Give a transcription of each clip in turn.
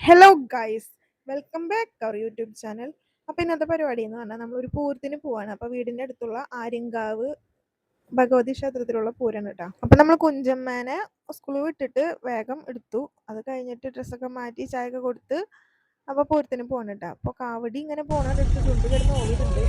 Hello guys welcome back our YouTube channel അപ്പോൾ ഇന്നത്തെ പരിപാടി എന്ന് പറഞ്ഞാൽ നമ്മൾ ഒരു പൂരത്തിന് പോവാണ്. അപ്പോൾ വീടിന്റെ അടുത്തുള്ള ആര്യങ്കാവ് ഭഗവതി ക്ഷേത്രത്തിലുള്ള പൂരം കേട്ടോ. അപ്പം നമ്മൾ കുഞ്ചമ്മേനെ സ്കൂളിൽ വിട്ടിട്ട് വേഗം എടുത്തു. അത് കഴിഞ്ഞിട്ട് ഡ്രസ്സൊക്കെ മാറ്റി ചായയൊക്കെ കൊടുത്ത് അപ്പോൾ പൂരത്തിന് പോകണം കേട്ടോ. അപ്പോൾ കാവടി ഇങ്ങനെ പോണ എടുത്ത് കിടന്ന് ഓടിയിട്ടുണ്ട്.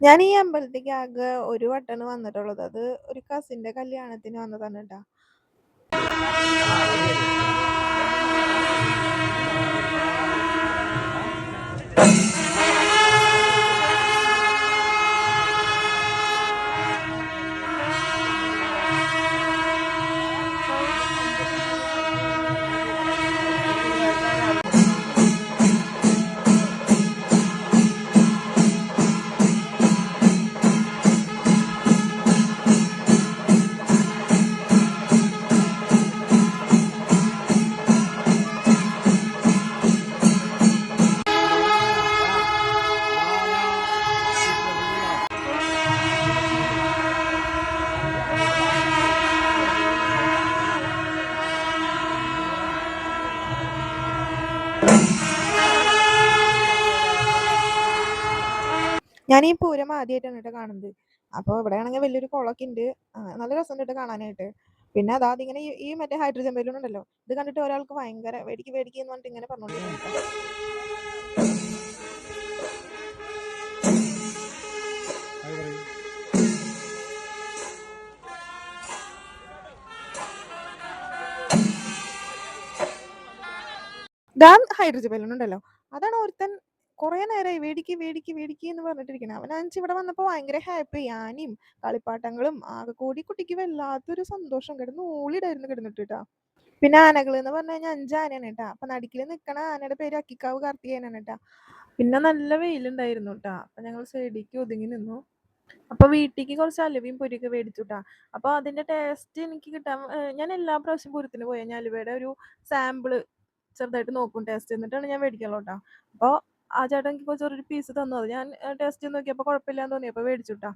ഞാൻ ഈ അമ്പലത്തേക്ക് ആകെ ഒരു വട്ടാണ് വന്നിട്ടുള്ളത്. അത് ഒരു കസിന്റെ കല്യാണത്തിന് വന്നതാണ് കേട്ടോ ഞാൻ ഈ പൂരം ആദ്യമായിട്ടാണ് കേട്ടോ കാണുന്നത്. അപ്പോൾ ഇവിടെ ആണെങ്കിൽ വലിയൊരു കുളമൊക്കെ ഉണ്ട്. നല്ല രസമുണ്ട് കേട്ടോ കാണാനായിട്ട്. പിന്നെ അതാ ഇങ്ങനെ ഈ മറ്റേ ഹൈഡ്രജൻ ബലൂൺ ഉണ്ടല്ലോ ഇത് കണ്ടിട്ട് ഒരാൾക്ക് ഭയങ്കര വേടിക്ക് വേടിക്കുക എന്ന് പറഞ്ഞിട്ട് ഇങ്ങനെ പറഞ്ഞോണ്ടിരിക്കുന്നു ദാ ഹൈഡ്രജൻ ബലൂൺ ഉണ്ടല്ലോ. അതാണ് ഒരുത്തൻ കുറേ നേരമായി വേടിക്ക് വേടിക്ക് വേടിക്ക് എന്ന് പറഞ്ഞിട്ടിരിക്കണം അവൻ അഞ്ച് ഇവിടെ വന്നപ്പോൾ ഭയങ്കര ഹാപ്പി ആനയും കളിപ്പാട്ടങ്ങളും ആകെ കൂടി കുട്ടിക്ക് വല്ലാത്തൊരു സന്തോഷം. കിടന്ന് ഓളിടായിരുന്നു കിടന്നിട്ട് കേട്ടോ പിന്നെ ആനകൾ എന്ന് പറഞ്ഞു കഴിഞ്ഞാൽ അഞ്ച് ആനയാണ് കേട്ടാ അപ്പൊ നടുക്കിൽ നിൽക്കണ ആനയുടെ പേര് അക്കിക്കാവ് കാർത്തികേനാണ് കേട്ടാ പിന്നെ നല്ല വെയിലുണ്ടായിരുന്നു കേട്ടാ അപ്പൊ ഞങ്ങൾ സൈഡിക്ക് ഒതുങ്ങി നിന്നു. അപ്പൊ വീട്ടിലേക്ക് കുറച്ച് അലുവയും പൊരിയൊക്കെ മേടിച്ചു ട്ടാ. അപ്പൊ അതിന്റെ ടേസ്റ്റ് എനിക്ക് കിട്ടാൻ ഞാൻ എല്ലാ പ്രാവശ്യം പൂരത്തിന് പോയാൽ ഞാൻ അലുവയുടെ ഒരു സാമ്പിൾ ചെറുതായിട്ട് നോക്കും ടേസ്റ്റ് എന്നിട്ടാണ് ഞാൻ മേടിക്കുള്ളൂ കേട്ടോ അപ്പൊ ആ ചേട്ടൻ എനിക്ക് ചെറിയൊരു പീസ് തന്നു. അത് ഞാൻ ടേസ്റ്റ് ചെയ്ത് നോക്കിയപ്പോൾ കുഴപ്പമില്ലാന്ന് തോന്നിയപ്പോ മേടിച്ചുട്ടാ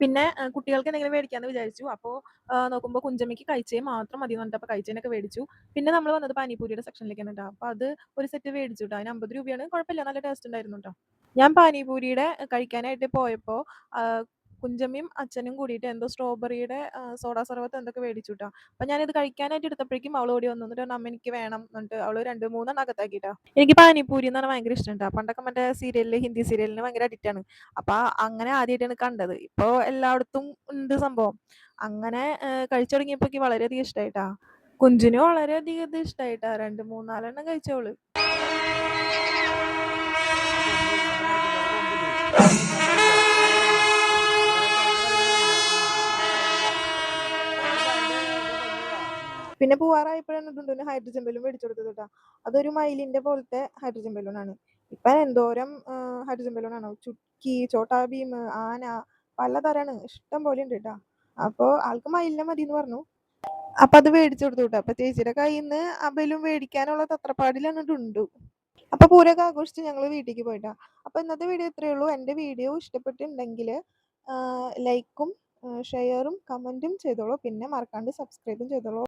പിന്നെ കുട്ടികൾക്ക് എന്തെങ്കിലും മേടിക്കാന്ന് വിചാരിച്ചു. അപ്പോൾ നോക്കുമ്പോൾ നോക്കുമ്പോ കുഞ്ചമ്മയ്ക്ക് കഴിച്ചേ മാത്രം മതി എന്ന് പറഞ്ഞിട്ട് അപ്പൊ കഴിച്ചേനൊക്കെ മേടിച്ചു. പിന്നെ നമ്മൾ വന്നത് പാനിപൂരിയുടെ സെക്ഷനിലേക്കാണ് തന്നെ അപ്പോൾ അത് ഒരു സെറ്റ് മേടിച്ചു കേട്ടോ അതിന് 50 രൂപയാണ്. കുഴപ്പമില്ല നല്ല ടേസ്റ്റ് ഉണ്ടായിരുന്നു ട്ടോ. ഞാൻ പാനിപൂരിയുടെ കഴിക്കാനായിട്ട് പോയപ്പോ ആഹ് കുഞ്ചമ്മയും അച്ഛനും കൂടിയിട്ട് എന്തോ സ്ട്രോബെറിയുടെ സോഡാ സർബത്ത് എന്തൊക്കെ മേടിച്ചു ട്ടാ. അപ്പൊ ഞാനിത് കഴിക്കാനായിട്ട് എടുത്തപ്പോഴേക്കും അവൾ ഓടി വന്നു. എന്നിട്ട് അമ്മ എനിക്ക് വേണം എന്നിട്ട് അവൾ രണ്ട് മൂന്നെണ്ണം അകത്താക്കിട്ടാ എനിക്ക് പാനിപൂരി എന്ന് പറഞ്ഞാൽ ഭയങ്കര ഇഷ്ടമുണ്ട് പണ്ടൊക്കെ മറ്റേ സീരിയലിൽ ഹിന്ദി സീരിയലിന് ഭയങ്കര അഡിക്റ്റ് ആണ്. അപ്പൊ അങ്ങനെ ആദ്യമായിട്ടാണ് കണ്ടത്. ഇപ്പൊ എല്ലായിടത്തും ഉണ്ട് സംഭവം. അങ്ങനെ കഴിച്ചു തുടങ്ങിയപ്പോ വളരെയധികം ഇഷ്ടമായിട്ടാ കുഞ്ചിന് വളരെയധികം ഇത് ഇഷ്ടായി ട്ടാ. 2, 3, പിന്നെ പോവാറായപ്പോഴാണ് ഡുണ്ടുവിന് ഹൈഡ്രജൻ ബലൂൺ മേടിച്ചു കൊടുത്തത് കേട്ടോ അതൊരു മയിലിന്റെ പോലത്തെ ഹൈഡ്രജൻ ബലൂൺ ആണ്. ഇപ്പൊ എന്തോരം ഹൈഡ്രജൻ ബലൂൺ ആണ് ചുക്കി, ചോട്ടാ ഭീം, ആന പലതരാണ്. ഇഷ്ടം പോലെ ഉണ്ട് കേട്ടോ അപ്പൊ ആൾക്ക് മയിലിനെ മതി എന്ന് പറഞ്ഞു. അപ്പൊ അത് മേടിച്ചു കൊടുത്തു കേട്ടോ അപ്പൊ ചേച്ചിയുടെ കയ്യിന്ന് ആ ബലൂൺ മേടിക്കാനുള്ള തത്രപ്പാടിലാണ്. അപ്പൊ പൂരൊക്കെ ആഘോഷിച്ച് ഞങ്ങൾ വീട്ടിലേക്ക് പോയിട്ടാ അപ്പൊ ഇന്നത്തെ വീഡിയോ ഇത്രയേ ഉള്ളൂ. എന്റെ വീഡിയോ ഇഷ്ടപ്പെട്ടിട്ടുണ്ടെങ്കിൽ ലൈക്കും ഷെയറും കമന്റും ചെയ്തോളൂ. പിന്നെ മറക്കാണ്ട് സബ്സ്ക്രൈബും ചെയ്തോളൂ.